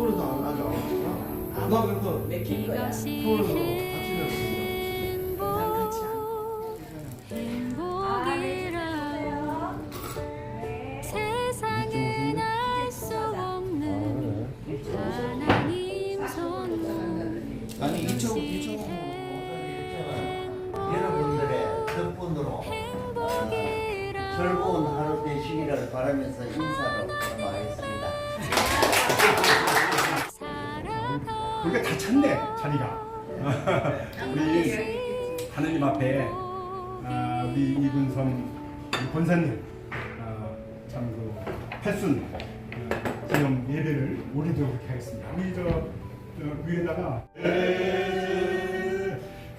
그래서 서울에도 안 가죠. 나 그래도 이것이 서울에서 같이 행복 행복이라 세상은 알 수 없는 하나님 손 아니 여러분들의 덕분으로 즐거운 하루 되시기를 바라면서 인사를 마하겠습니다. 그러니까 다 찼네 자리가 우리 하느님 앞에 아, 우리 우리 권사님 아, 참그 패순 어, 기념 예배를 올리도록 하겠습니다. 우리 저, 저 위에다가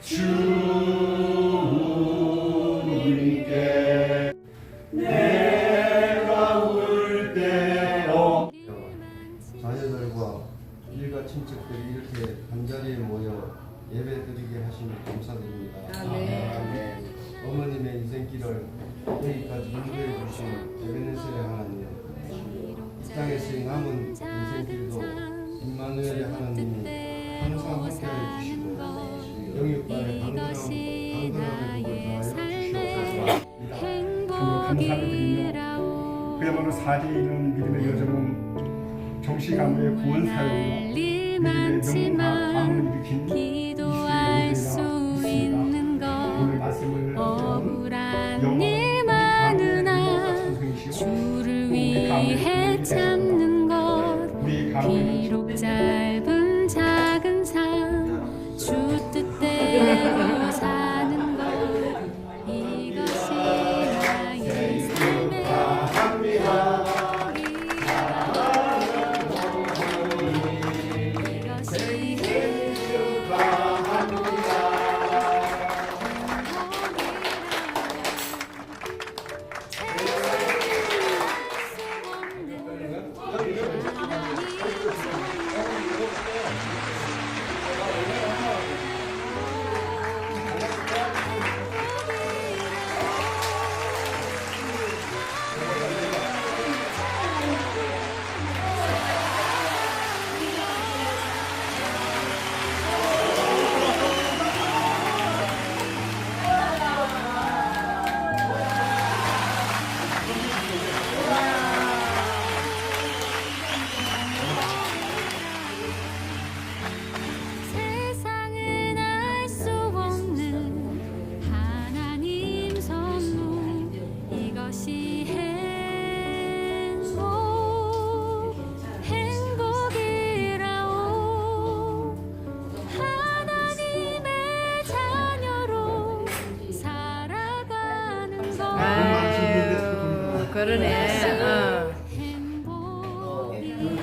주 인생길을 여기까지 인도해 주신 에베네셀의 하나님 이 땅에서 남은 인생길도 임마누엘의 하나님이 항상 함께해 주시고 영육간의 강건함 강건함의 복을 더하여 주시옵소서. 행복이라오. 그야말로 사제 이는 믿음의 여정은 정시가무의 구원 사역으로 믿음의 명화 많지만 일으킨 기도할 수 있는 오늘 것 말씀을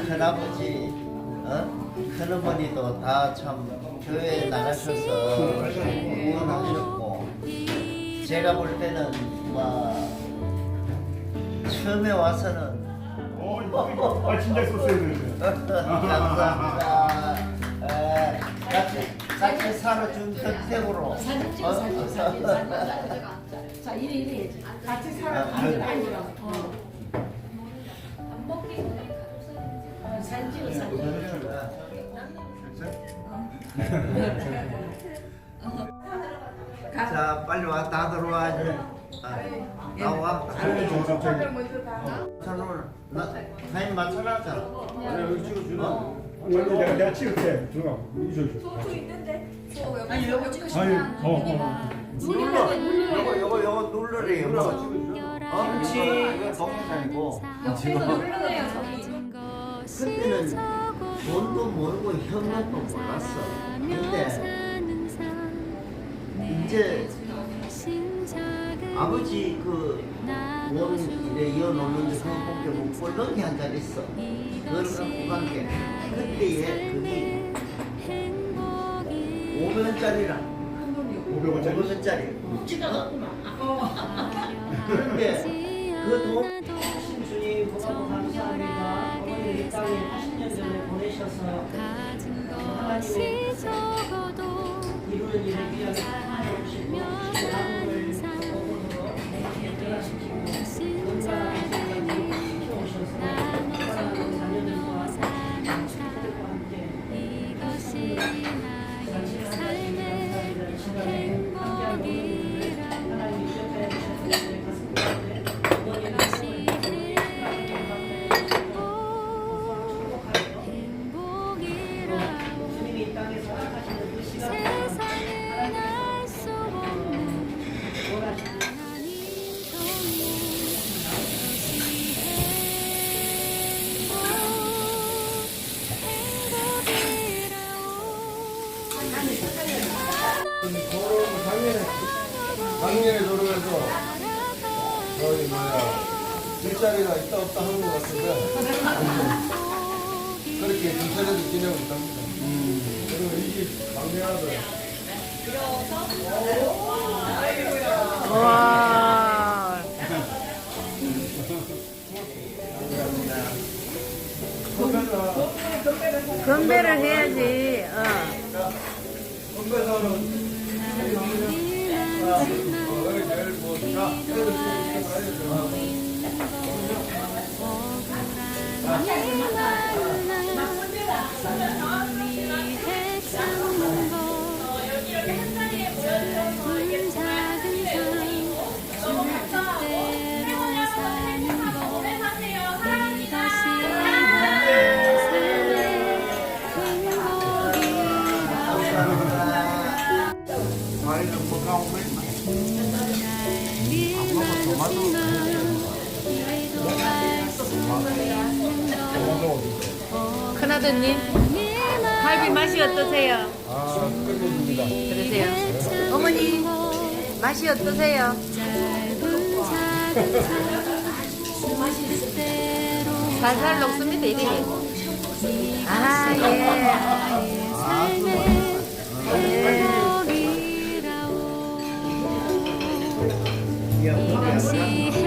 큰아버지, 어? 큰어머니도 다 참 교회에 나가셔서 후원하셨고 제가 볼 때는 뭐 처음에 와서는 어, 이거, 아 진짜 썼어야 되는데 감사합니다. 에, 같이 같이 살아준 덕택으로. 사진 찍어 사진 사진 사진 자 이래 해야지. 같이 살아가는 아이 사진 찍어 사진 자 빨리 와 다 들어와. 아, 나와. 저기 저는 나 타임 맞춰놨잖아. 여기 찍어주나? 여기 내가 내가 찍을게 들어가 이저 이저 아니 여기 찍으시면 아니 어어 눌러. 요거 요거 요거 누르래요. 어? 그치. 이거 동영상이고. 옆에서 누르네요 저기 그때는 돈도 모르고 현금도 몰랐어. 근데 이제 아버지 그원 이래 이어놓는데 그거 보게 뭐 꼴렁이 한잔 있어. 그걸 갖고 간게 그때에 그게 500원짜리라. 500원짜리 500원짜리. 찍어놨구만 그런데 그 돈. 주님 고마워 감사합니다. 이 땅에 80년 전에 보내셔서 적어도 이루는 일을 위하여 하나님시고 일자리가 있다 없다 하는 것 같은데 그렇게 군사력이 지내고 있답니다. 그리고 이집 막내 아들 와. 건배를 해야지. 어. 건배사는 어, 여기 제일 뭐 자, 애들 과일 은 아, 끝내줍니다. 그러세요. 어머니, 맛이 어떠세요? 살살 녹습니다, 이게. 아, 예. 이것이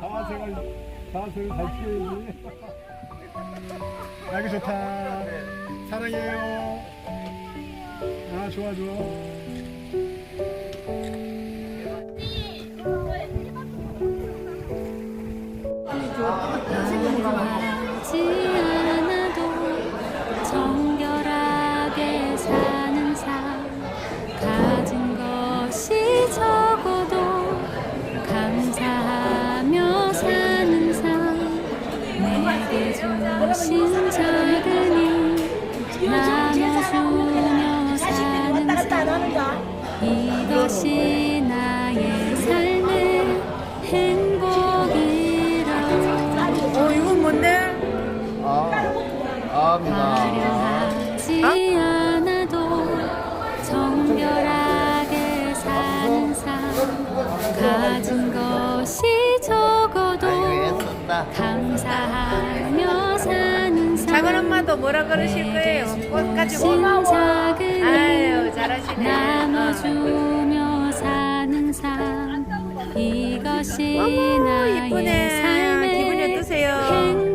자생을 자생을 밝혀야지. 아이고 좋다. 사랑해요. 아 좋아 좋아. 않아 주신 작은 일 나눠주며 사는 삶. 이것이 나의 삶의 행복이라. 어 이건 뭔데? 화려하지 않아도 정결하게 사는 삶. 가진 것이 적어도 사는 삶 작은 엄마도 뭐라 그러실 거예요? 꽃 가지고. 신 작은 아유 일 잘하시네. 사는 삶 이것이 나의. 삶의 기분이 어떠세요?